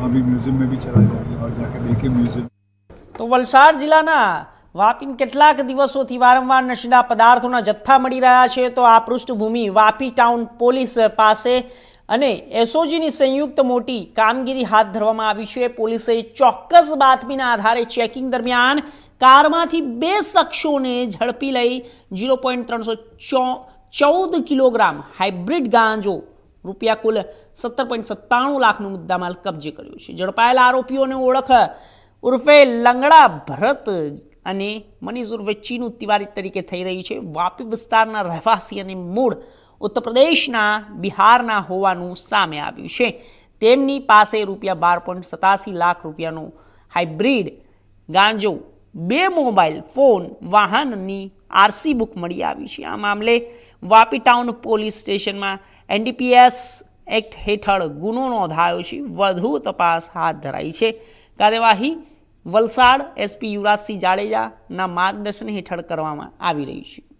अभी म्यूजियम में भी चला जाएंगे और जाकर देखें म्यूजियम તો વલસાડ જિલ્લાના વાપીને કેટલાક દિવસોથી વારંવાર નશીલા પદાર્થોના જથ્થા મળી રહ્યા છે તો આ પૃષ્ઠભૂમિ વાપી ટાઉન પોલીસ પાસે અને એસઓજીની સંયુક્ત મોટી કામગીરી હાથ ધરવામાં આવી છે પોલીસે ચોક્કસ બાતમીના આધારે ચેકિંગ દરમિયાન કારમાંથી બે શખ્સોને ઝડપી લઈ ઝીરો પોઈન્ટ ત્રણસો ચૌદ કિલોગ્રામ હાઇબ્રિડ ગાંજો રૂપિયા કુલ સત્તર પોઈન્ટ સત્તાણું લાખનું મુદ્દામાલ કબજે કર્યો છે. ઝડપાયેલા આરોપીઓની ઓળખ, ઉર્ફે લંગડા ભરત અને મનીષ ઉર્ફે ચીનુ તિવારી તરીકે થઈ રહી છે. વાપી વિસ્તારના રહેવાસી અને મૂળ ઉત્તર પ્રદેશના બિહારના હોવાનું સામે આવ્યું છે. તેમની પાસે રૂપિયા બાર પોઈન્ટ સતાસી લાખ રૂપિયાનું હાઇબ્રિડ ગાંજો, બે મોબાઈલ ફોન, વાહનની આરસી બુક મળી આવી છે. આ મામલે વાપી ટાઉન પોલીસ સ્ટેશનમાં એનડીપીએસ એક્ટ હેઠળ ગુનો નોંધાયો છે. વધુ તપાસ હાથ ધરાઈ છે. કાર્યવાહી વલસાડ એસપી યુવરાજસિંહ જાડેજાના માર્ગદર્શન હેઠળ કરવામાં આવી રહી છે.